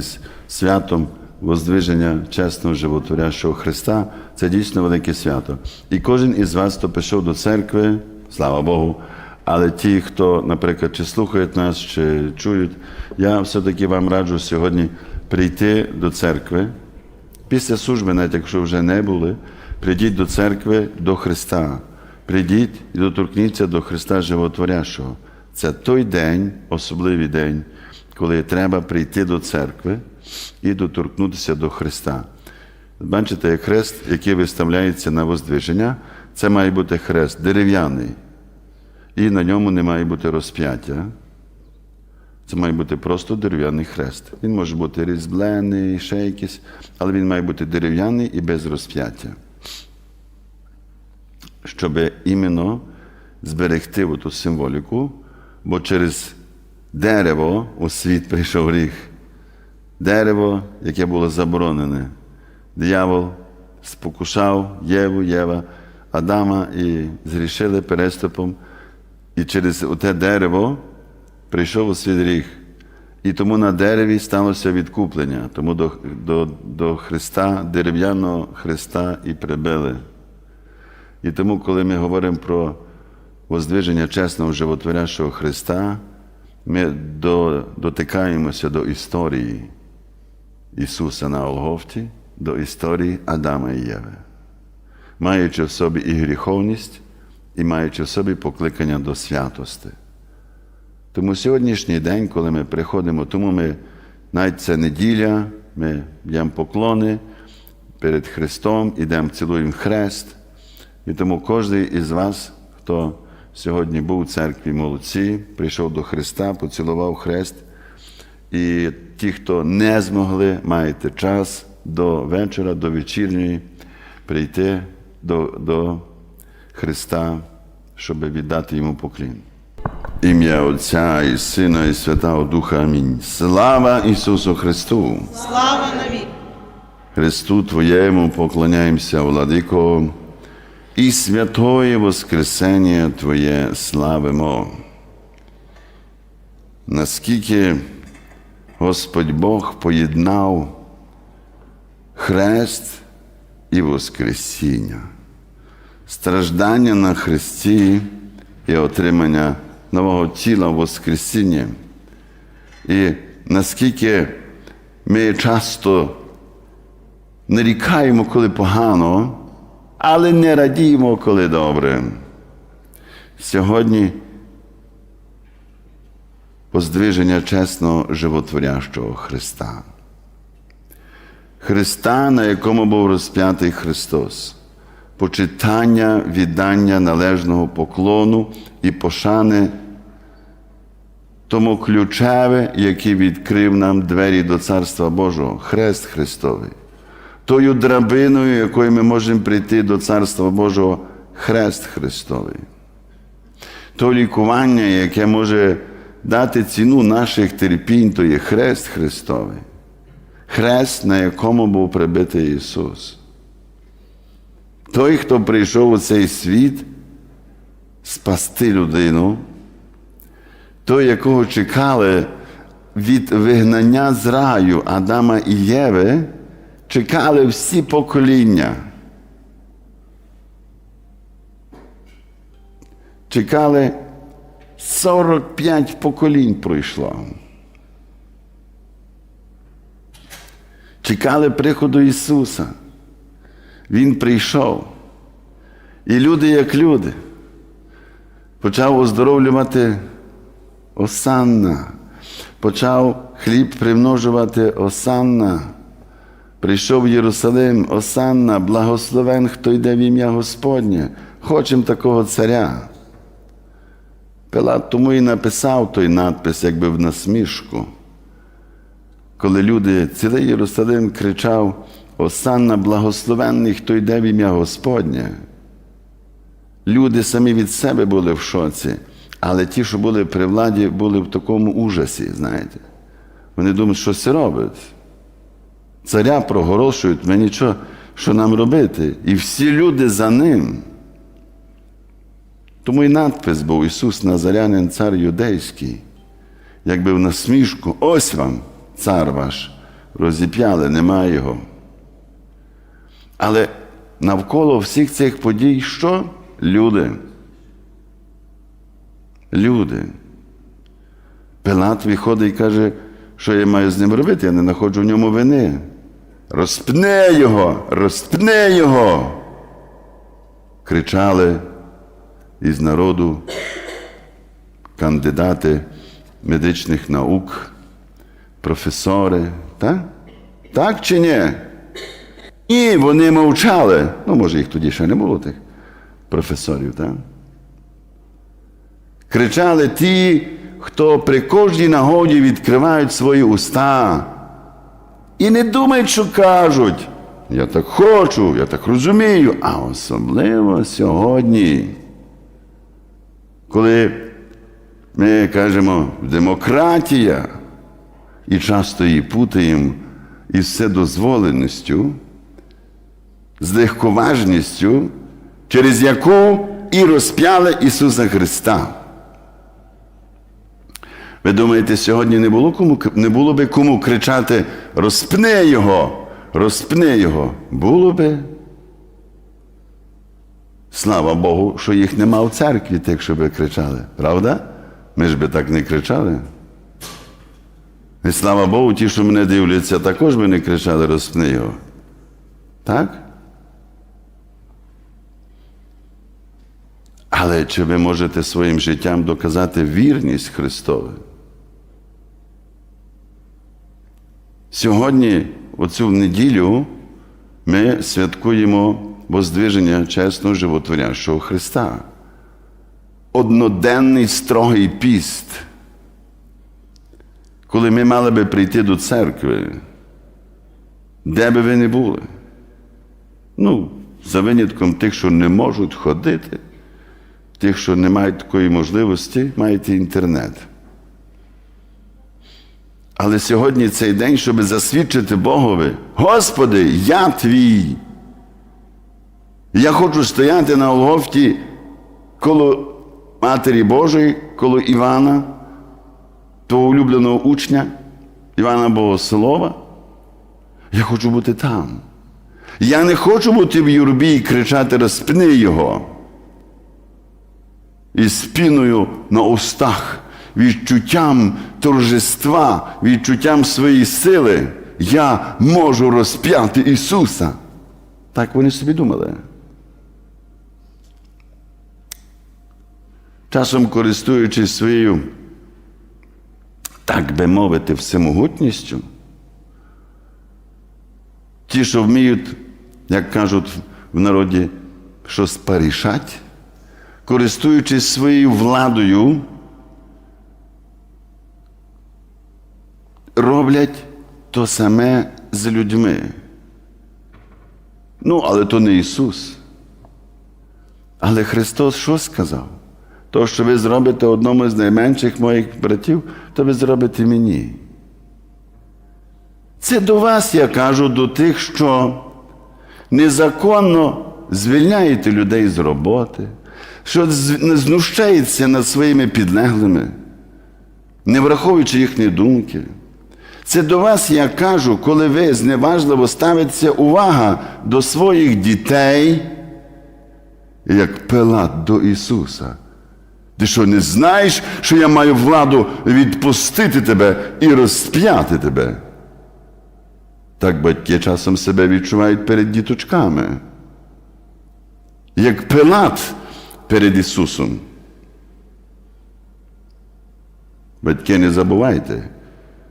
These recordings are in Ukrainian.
з святом воздвиження чесного животворящого Христа. Це дійсно велике свято. І кожен із вас, хто пішов до церкви, слава Богу. Але ті, хто, наприклад, чи слухають нас, чи чують, я все-таки вам раджу сьогодні прийти до церкви. Після служби, навіть якщо вже не були, прийдіть до церкви до Христа. Прийдіть і доторкніться до Христа Животворящого. Це той день, особливий день, коли треба прийти до церкви і доторкнутися до Христа. Бачите, як хрест, який виставляється на воздвиження, це має бути хрест дерев'яний. І на ньому не має бути розп'яття. Це має бути просто дерев'яний хрест. Він може бути різьблений, ще якийсь, але він має бути дерев'яний і без розп'яття. Щоб іменно зберегти ту символіку, бо через дерево у світ прийшов гріх. Дерево, яке було заборонене. Диявол спокушав Єву, Єва, Адама і зрішили переступом. І через те дерево прийшов у світ гріх. І тому на дереві сталося відкуплення, тому до, до, до Христа, дерев'яного Христа і прибили. І тому, коли ми говоримо про воздвиження чесного животворящого Христа, ми до, дотикаємося до історії Ісуса на Олгофті, до історії Адама і Єви, маючи в собі і гріховність, і маючи в собі покликання до святости. Тому сьогоднішній день, коли ми приходимо, тому ми навіть це неділя, ми б'ємо поклони перед Христом, ідемо, цілуємо хрест. І тому кожен із вас, хто сьогодні був у церкві молодці, прийшов до Христа, поцілував хрест. І ті, хто не змогли, маєте час до вечора, до вечірньої прийти до, до Христа, щоб віддати йому поклін. Ім'я Отця і Сина, і Святого Духа. Амінь. Слава Ісусу Христу! Слава навік! Христу Твоєму поклоняємося, Владико, і святое Воскресення Твоє славимо. Наскільки Господь Бог поєднав хрест і Воскресіння, страждання на Христі і отримання нового тіла Воскресіння. І наскільки ми часто нарікаємо, коли погано, але не радіємо, коли добре. Сьогодні поздвиження чесного животворящого Христа. Христа, на якому був розп'ятий Христос, почитання, віддання належного поклону і пошани тому ключеве, який відкрив нам двері до Царства Божого, Хрест Христовий. Тою драбиною, якою ми можемо прийти до Царства Божого, Хрест Христовий. То лікування, яке може дати ціну наших терпінь, то є Хрест Христовий. Хрест, на якому був прибитий Ісус. Той, хто прийшов у цей світ, спасти людину, той, якого чекали від вигнання з раю Адама і Єви, чекали всі покоління. Чекали 45 поколінь пройшло. Чекали приходу Ісуса. Він прийшов. І люди, як люди, почав оздоровлювати Осанна. Почав хліб примножувати Осанна. Прийшов в Єрусалим, Осанна, благословен, хто йде в ім'я Господнє. Хочемо такого царя. Пилат тому і написав той надпис, якби в насмішку. Коли люди, цілий Єрусалим кричав: Осанна, благословенний, хто йде в ім'я Господнє. Люди самі від себе були в шоці. Але ті, що були при владі, були в такому ужасі, знаєте. Вони думають, що це робить. Царя прогорошують, ми нічого, що нам робити. І всі люди за ним. Тому і надпис був Ісус Назарянин, цар юдейський, якби в насмішку, ось вам, цар ваш. розіп'яли, немає його. Але навколо всіх цих подій що? Люди. Люди. Пилат виходить і каже, що я маю з ним робити, я не знаходжу в ньому вини. Розпне його, розпне його. Кричали із народу кандидати медичних наук, професори. Так? Так чи ні? Ні, вони мовчали. Ну, може, їх тоді ще не було тих професорів, так? Кричали ті, хто при кожній нагоді відкривають свої уста. І не думають, що кажуть. Я так хочу, я так розумію, а особливо сьогодні, коли ми кажемо демократія, і часто її путаємо із вседозволеністю, з легковажністю, через яку і розп'яли Ісуса Христа. Ви думаєте, сьогодні не було, кому, не було би кому кричати розпни його, розпни його. Було би. Слава Богу, що їх нема в церкві, тих, що би кричали. Правда? Ми ж би так не кричали. І слава Богу, ті, що мене дивляться, також би не кричали розпни його. Так? Але чи ви можете своїм життям доказати вірність Христову? Сьогодні, оцю неділю, ми святкуємо воздвиження чесного животворящого Христа. Одноденний строгий піст, коли ми мали би прийти до церкви, де би ви не були. Ну, за винятком тих, що не можуть ходити, тих, що не мають такої можливості, маєте інтернет. Але сьогодні цей день, щоб засвідчити Богові, Господи, я твій. Я хочу стояти на Голгофті коло Матері Божої, коло Івана, того улюбленого учня, Івана Богослова. Я хочу бути там. Я не хочу бути в юрбі і кричати розпни його. І спіною на устах, відчуттям торжества, відчуттям своєї сили, я можу розп'яти Ісуса. Так вони собі думали. Часом користуючись своєю, так би мовити, всемогутністю, ті, що вміють, як кажуть в народі, щось порішать, користуючись своєю владою, роблять то саме з людьми. Ну, але то не Ісус. Але Христос що сказав? То, що ви зробите одному з найменших моїх братів, то ви зробите мені. Це до вас, я кажу, до тих, що незаконно звільняєте людей з роботи, що знущається над своїми підлеглими, не враховуючи їхні думки. Це до вас, я кажу, коли ви зневажливо ставиться увага до своїх дітей, як Пилат до Ісуса. Ти що не знаєш, що я маю владу відпустити тебе і розп'яти тебе? Так батьки часом себе відчувають перед діточками, як Пилат перед Ісусом. Батьки, не забувайте,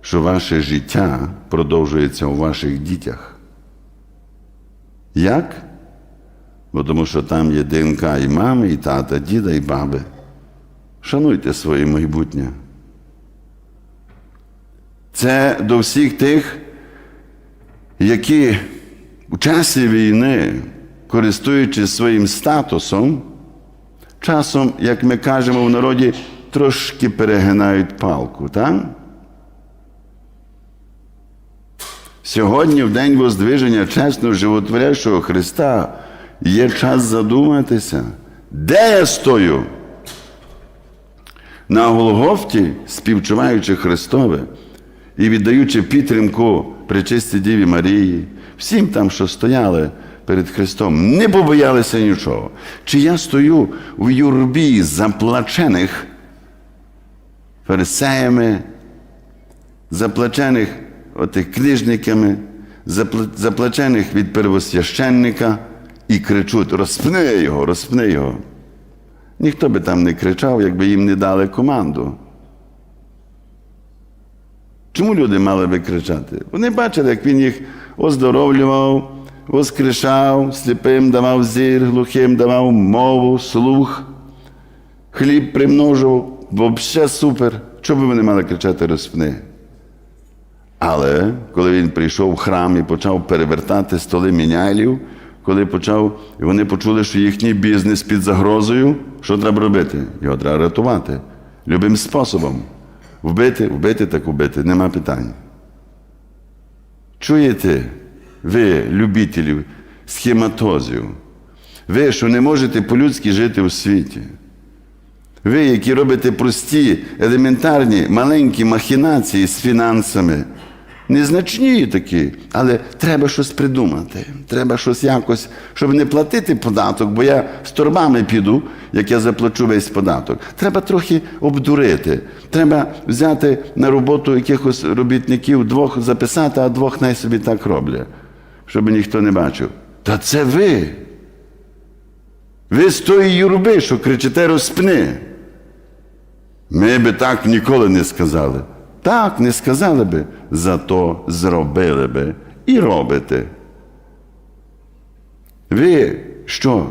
що ваше життя продовжується у ваших дітях. Як? Бо тому що там є ДНК і мами, і тата, діда, і баби. Шануйте своє майбутнє. Це до всіх тих, які у часі війни, користуючись своїм статусом, часом, як ми кажемо в народі, трошки перегинають палку. так? Сьогодні, в день воздвиження чесного животворящого Христа, є час задуматися, де я стою? На Голгофті, співчуваючи Христове і віддаючи підтримку Пречистій Діві Марії, всім там, що стояли перед Христом, не побоялися нічого. Чи я стою в юрбі заплачених фарисеями, заплачених отих книжниками, заплачених від первосвященника і кричуть: розпни його, розпни його. Ніхто би там не кричав, якби їм не дали команду. Чому люди мали би кричати? Вони бачили, як він їх оздоровлював, воскрешав, сліпим давав зір, глухим давав мову, слух, хліб примножував. Взагалі супер. Чому б вони мали кричати розпни? Але коли він прийшов в храм і почав перевертати столи мінялів, коли почав, і вони почули, що їхній бізнес під загрозою, що треба робити? Його треба рятувати любим способом. Вбити, вбити, так вбити, нема питань. Чуєте, ви, любителів схематозів, ви, що не можете по-людськи жити у світі. Ви, які робите прості, елементарні, маленькі махінації з фінансами, незначні такі, але треба щось придумати. Треба щось якось, щоб не платити податок, бо я з торбами піду, як я заплачу весь податок. Треба трохи обдурити. Треба взяти на роботу якихось робітників, двох записати, а двох най собі так роблять, щоб ніхто не бачив. Та це ви. Ви з тої юрби, що кричите розпни. Ми би так ніколи не сказали. Так, не сказали би, зато зробили би і робите. Ви що?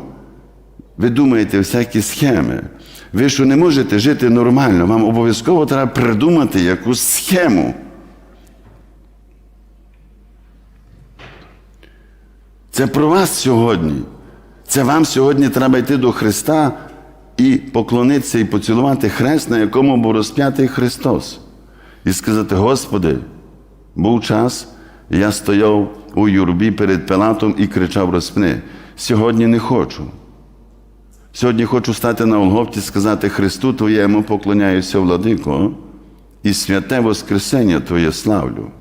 Ви думаєте всякі схеми. Ви що не можете жити нормально, вам обов'язково треба придумати якусь схему. Це про вас сьогодні. Це вам сьогодні треба йти до Христа і поклонитися і поцілувати хрест, на якому був розп'ятий Христос. І сказати: Господи, був час, я стояв у юрбі перед Пилатом і кричав розпни. Сьогодні не хочу. Сьогодні хочу стати на Олговті і сказати Христу Твоєму поклоняюся, владико, і святе Воскресення Твоє славлю.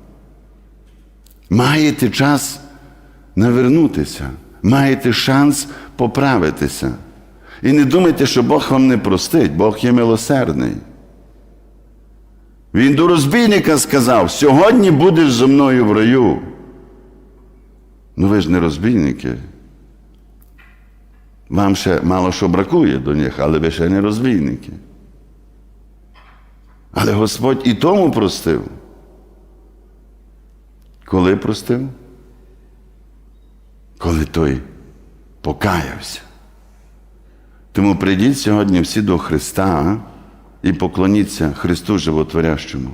Маєте час навернутися, маєте шанс поправитися. І не думайте, що Бог вам не простить, Бог є милосердний. Він до розбійника сказав: сьогодні будеш зі мною в раю. Ну ви ж не розбійники. Вам ще мало що бракує до них, але ви ще не розбійники. Але Господь і тому простив. Коли простив? Коли той покаявся. Тому прийдіть сьогодні всі до Христа і поклоніться Христу Животворящому.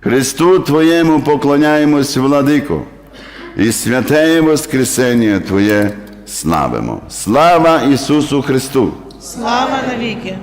Христу Твоєму поклоняємось, владико, і святе Воскресення Твоє славимо. Слава Ісусу Христу! Слава навіки!